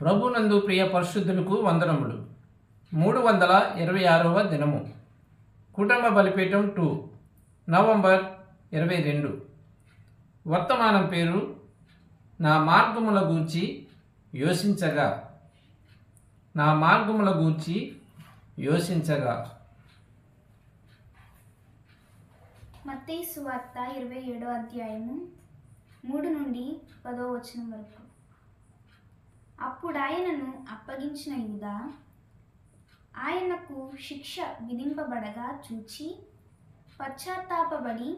ప్రభునందు ప్రియ పరిశుద్ధులకు వందనములు. మూడు వందల ఇరవై ఆరవ దినము. కుటుంబ బలిపీఠం టూ నవంబర్ ఇరవై రెండు. వర్తమానం పేరు నా మార్గముల గూర్చి యోసించగా. నా మార్గముల గూర్చి యోసించగా. మత్తయి సువార్త ఇరవై ఏడో అధ్యాయము మూడు నుండి పదో వచనం వరకు. అప్పుడు ఆయనను అప్పగించిన యూదా ఆయనకు శిక్ష విధింపబడగా చూచి పశ్చాత్తాపబడి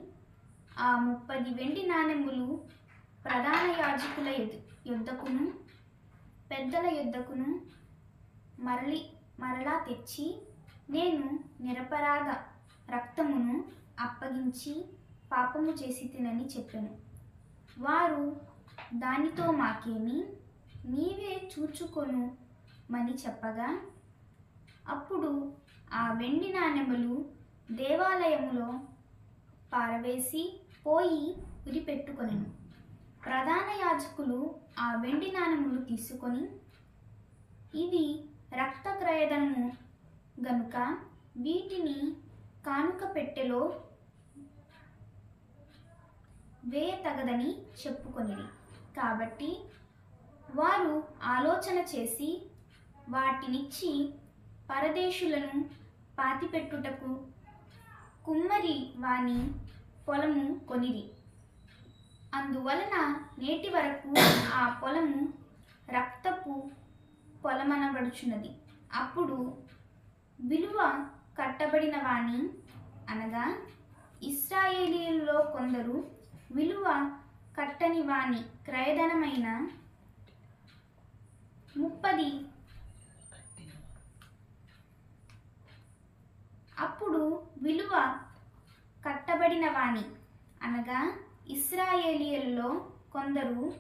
ఆ ముప్పది వెండి నాణెములు ప్రధాన యాజకుల యుద్ధకును పెద్దల యుద్ధకును మరలి మరలా తెచ్చి నేను నిరపరాధ రక్తమును అప్పగించి పాపము చేసి తినని చెప్పాను. వారు దానితో మాకేమి నీవే చూచుకొను మని చెప్పగా అప్పుడు ఆ వెండి నాణెములు దేవాలయములో పారవేసి పోయి ఉరిపెట్టుకొనెను ప్రధాన యాజకులు ఆ వెండి నాణెములు తీసుకొని ఇవి రక్తక్రయదనము గనుక వీటిని కానుక పెట్టెలో వేయతగదని చెప్పుకొనిరి. కాబట్టి వారు ఆలోచన చేసి వాటినిచ్చి పరదేశులను పాతిపెట్టుటకు కుమ్మరి వాని పొలము కొనిరి. అందువలన నేటి వరకు ఆ పొలము రక్తపు పొలమనబడుచున్నది. అప్పుడు విలువ కట్టబడిన వాణి అనగా ఇస్రాయేలీలలో కొందరు విలువ కట్టని వాణి క్రయధనమైన ముప్పది. అప్పుడు విలువ కట్టబడిన వాణి. అనగా ఇస్రాయేలియల్లో కొందరు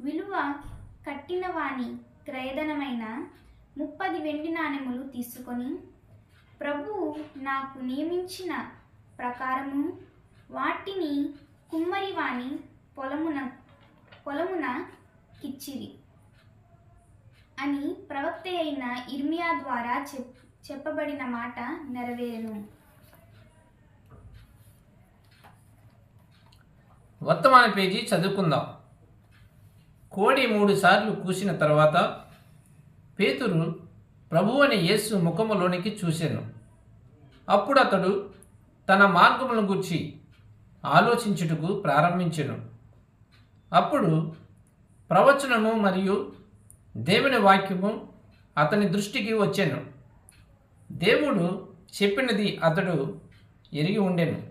విలువ కట్టిన వాణి క్రయధనమైన ముప్పది వెండి నాణెములు తీసుకొని ప్రభువు నాకు నియమించిన ప్రకారము వాటిని కుమ్మరి వాణి పొలమున పొలమున కిచ్చిరి. అని ప్రవక్త అయిన ఇర్మియా ద్వారా చెప్ చెప్పబడిన మాట నెరవేరు వర్తమాన పేజీ చదువుకుందాం. కోడి మూడు సార్లు కూసిన తర్వాత పేతురు ప్రభు అని యేసు ముఖములోనికి చూశాను అప్పుడు అతడు తన మార్గములను గుర్చి ఆలోచించుటకు ప్రారంభించెను. అప్పుడు ప్రవచనము మరియు దేవుని వాక్యము అతని దృష్టికి వచ్చాను. దేవుడు చెప్పినది అతడు ఎరిగి ఉండెను.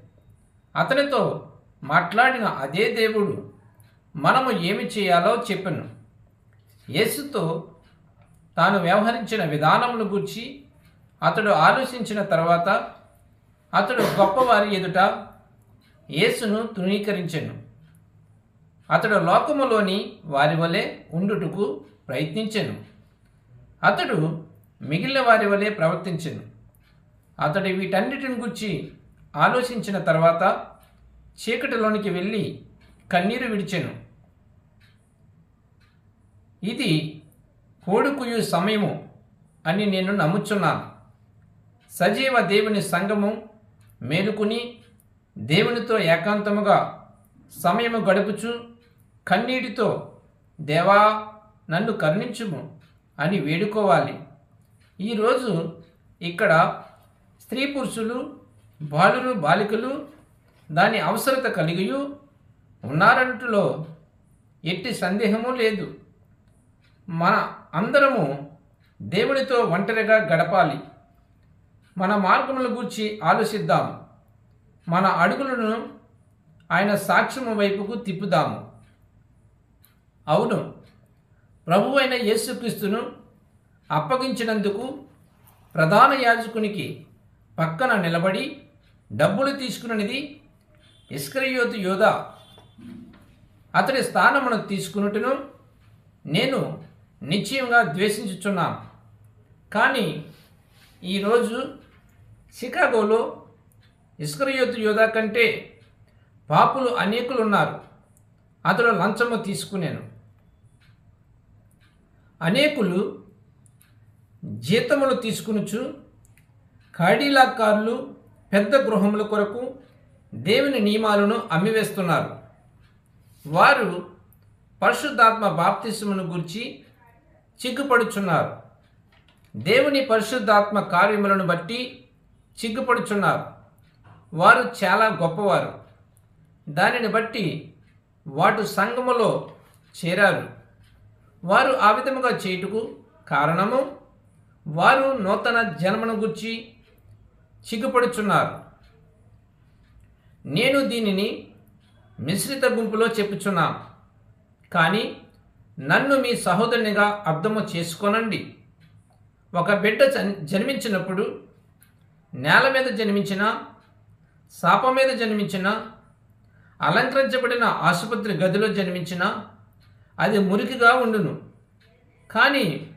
అతనితో మాట్లాడిన అదే దేవుడు మనము ఏమి చేయాలో చెప్పాను. యేసుతో తాను వ్యవహరించిన విధానమును గూర్చి అతడు ఆలోచించిన తర్వాత అతడు గొప్పవారి ఎదుట యేసును తృణీకరించెను. అతడు లోకములోని వారి వలె ఉండుటకు ప్రయత్నించెను. అతడు మిగిలిన వారి వలె ప్రవర్తించెను. అతడు వీటన్నిటిని గురించి ఆలోచించిన తర్వాత చీకటిలోనికి వెళ్ళి కన్నీరు విడిచెను. ఇది కోడుకుయు సమయము అని నేను నమ్ముచున్నాను. సజీవ దేవుని సంగము మేలుకుని దేవునితో ఏకాంతముగా సమయము గడుపుచు కన్నీటితో దేవా నన్ను కరుణించుము అని వేడుకోవాలి. ఈరోజు ఇక్కడ స్త్రీ పురుషులు బాలురు బాలికలు దాని అవసరత కలిగియు ఉన్నారంటులో ఎట్టి సందేహము లేదు. మన అందరము దేవునితో ఒంటరిగా గడపాలి. మన మార్గముల గురించి ఆలోచిద్దాం. మన అడుగులను ఆయన సాక్ష్యము వైపుకు తిప్పుదాము. అవును ప్రభు అయిన యేసుక్రీస్తును అప్పగించినందుకు ప్రధాన యాజకునికి పక్కన నిలబడి డబ్బులు తీసుకున్నది ఇస్కరియోతు యోధ అతడి స్థానమును తీసుకున్నట్టును నేను నిశ్చయంగా ద్వేషించుచున్నాను. కానీ ఈరోజు షికాగోలో ఇస్కరియోతు యోధ కంటే పాపులు అనేకులు ఉన్నారు అతడు లంచము తీసుకునేను. అనేకులు జీతములు తీసుకునుచు కాడీలాకారులు పెద్ద గృహముల కొరకు దేవుని నియమాలను అమ్మివేస్తున్నారు. వారు పరిశుద్ధాత్మ బాప్తిస్మును గురించి చిగ్గుపడుచున్నారు. దేవుని పరిశుద్ధాత్మ కార్యములను బట్టి చిగ్గుపడుచున్నారు. వారు చాలా గొప్పవారు. దానిని బట్టి వాటు సంఘములో చేరారు. వారు ఆ విధముగా చేయుటకు కారణము వారు నూతన జన్మను గుర్చి చిగ్గుపడుచున్నారు నేను దీనిని మిశ్రిత గుంపులో చెప్పుచున్నాను కానీ నన్ను మీ సహోదరునిగా అర్థము చేసుకొనండి. ఒక బిడ్డ జన్- జన్మించినప్పుడు నేల మీద జన్మించిన శాప మీద జన్మించిన అలంకరించబడిన ఆసుపత్రి గదిలో జన్మించిన అది మురికిగా ఉండును. కానీ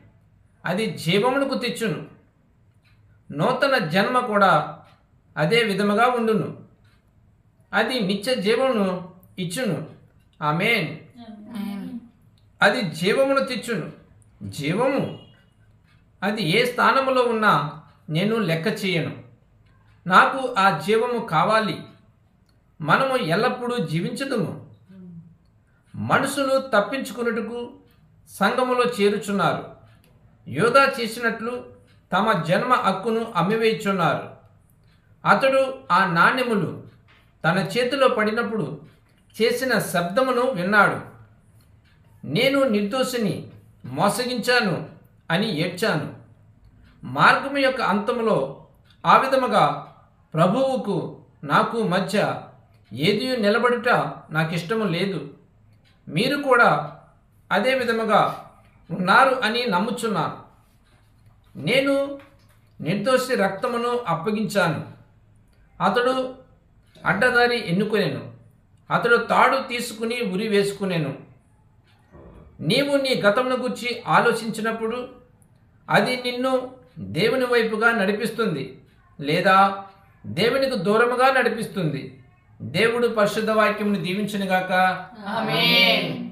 అది జీవమునకు తెచ్చును. నూతన జన్మ కూడా అదే విధముగా ఉండును. అది నిత్య జీవమును ఇచ్చును. ఆమెన్. అది జీవమును తెచ్చును. జీవము అది ఏ స్థానములో ఉన్నా నేను లెక్క చేయను. నాకు ఆ జీవము కావాలి. మనము ఎల్లప్పుడూ జీవించదుము. మనుషులు తప్పించుకున్నట్టుకు సంఘములో చేరుచున్నారు. యోధా చేసినట్లు తమ జన్మ హక్కును అమ్మివేయుచున్నారు. అతడు ఆ నాణ్యములు తన చేతిలో పడినప్పుడు చేసిన శబ్దమును విన్నాడు. నేను నిర్దోషిని మోసగించాను అని ఏడ్చాను. మార్గము యొక్క అంతములో ఆ విధముగా ప్రభువుకు నాకు మధ్య ఏది నిలబడుట నాకు ఇష్టము లేదు. మీరు కూడా అదే విధముగా ఉన్నారు అని నమ్ముచున్నాను. నేను నిర్దోషి రక్తమును అప్పగించాను. అతడు అడ్డదారి ఎన్నుకునేను. అతడు తాడు తీసుకుని ఉరి వేసుకునేను. నీవు నీ గతమును గురించి ఆలోచించినప్పుడు అది నిన్ను దేవుని వైపుగా నడిపిస్తుంది లేదా దేవునికి దూరముగా నడిపిస్తుంది. దేవుడు పరిశుద్ధ వాక్యమును దీవించునుగాక. ఆమేన్.